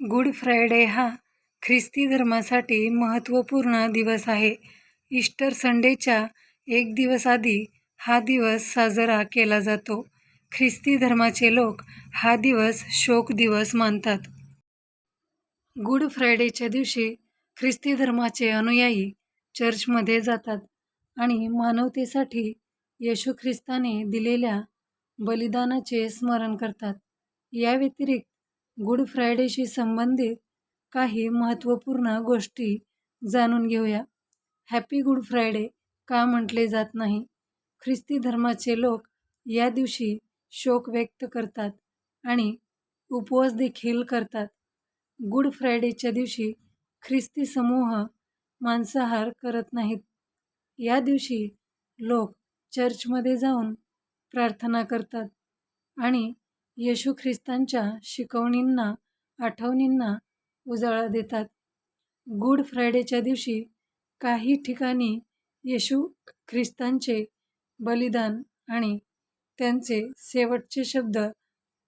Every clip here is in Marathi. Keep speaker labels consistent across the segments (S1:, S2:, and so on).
S1: गुड फ्रायडे हा ख्रिस्ती धर्मासाठी महत्त्वपूर्ण दिवस आहे. ईस्टर संडेच्या एक दिवस आधी हा दिवस साजरा केला जातो. ख्रिस्ती धर्माचे लोक हा दिवस शोक दिवस मानतात. गुड फ्रायडेच्या दिवशी ख्रिस्ती धर्माचे अनुयायी चर्चमध्ये जातात आणि मानवतेसाठी येशू ख्रिस्ताने दिलेल्या बलिदानाचे स्मरण करतात. या व्यतिरिक्त गुड फ्रायडेशी संबंधित काही महत्त्वपूर्ण गोष्टी जाणून घेऊया. हॅपी गुड फ्रायडे का म्हटले जात नाही? ख्रिस्ती धर्माचे लोक या दिवशी शोक व्यक्त करतात आणि उपवास देखील करतात. गुड फ्रायडेच्या दिवशी ख्रिस्ती समूह मांसाहार करत नाहीत. या दिवशी लोक चर्चमध्ये जाऊन प्रार्थना करतात आणि येशू ख्रिस्तांच्या शिकवणींना आठवणींना उजाळा देतात. गुड फ्रायडेच्या दिवशी काही ठिकाणी येशू ख्रिस्तांचे बलिदान आणि त्यांचे शेवटचे शब्द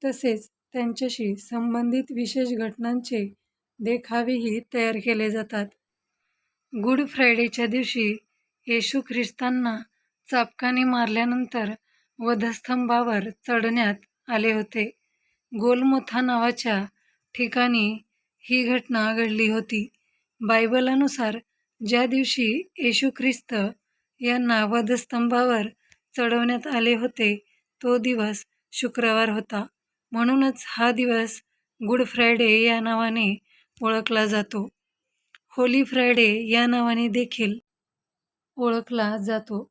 S1: तसेच त्यांच्याशी संबंधित विशेष घटनांचे देखावेही तयार केले जातात. गुड फ्रायडेच्या दिवशी येशू ख्रिस्तांना चापकाने मारल्यानंतर वधस्तंभावर चढण्यात आले होते. गोलगोथा नावाच्या ठिकाणी ही घटना घडली होती. बायबलानुसार ज्या दिवशी येशू ख्रिस्त यांना वधस्तंभावर चढवण्यात आले होते तो दिवस शुक्रवार होता. म्हणूनच हा दिवस गुड फ्रायडे या नावाने ओळखला जातो. होली फ्रायडे या नावाने देखील ओळखला जातो.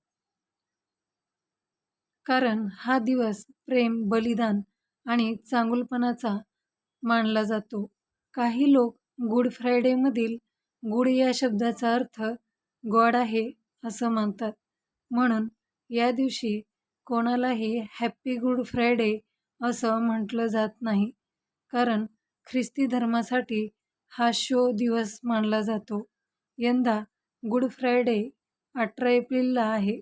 S1: कारण हा दिवस प्रेम, बलिदान आणि चांगुलपणाचा मानला जातो. काही लोक गुड फ्रायडेमधील गुड या शब्दाचा अर्थ गॉड आहे असं मानतात. म्हणून या दिवशी कोणालाही हॅप्पी गुड फ्रायडे असं म्हटलं जात नाही. कारण ख्रिस्ती धर्मासाठी हा शो दिवस मानला जातो. यंदा गुड फ्रायडे अठरा एप्रिलला आहे.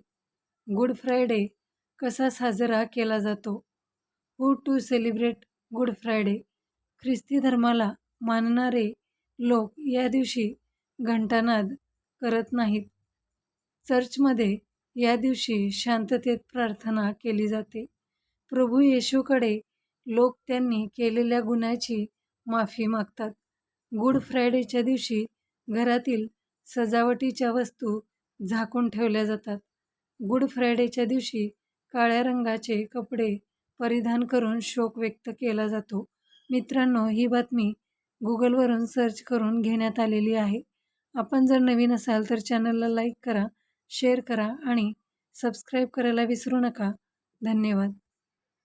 S1: गुड फ्रायडे कसा साजरा केला जातो? Who to celebrate good Friday? ख्रिस्ती धर्माला मानणारे लोक या दिवशी घंटानाद करत नाहीत. चर्चमध्ये या दिवशी शांततेत प्रार्थना केली जाते. प्रभू येशूकडे लोक त्यांनी केलेल्या गुन्ह्याची माफी मागतात. गुड फ्रायडेच्या दिवशी घरातील सजावटीच्या वस्तू झाकून ठेवल्या जातात. गुड फ्रायडेच्या दिवशी काळ्या रंगाचे कपडे परिधान करून शोक व्यक्त केला जातो. मित्रांनो, ही बातमी गुगलवरून सर्च करून घेण्यात आलेली आहे. आपण जर नवीन असाल तर चॅनलला लाईक करा, शेअर करा आणि सबस्क्राईब करायला विसरू नका. धन्यवाद.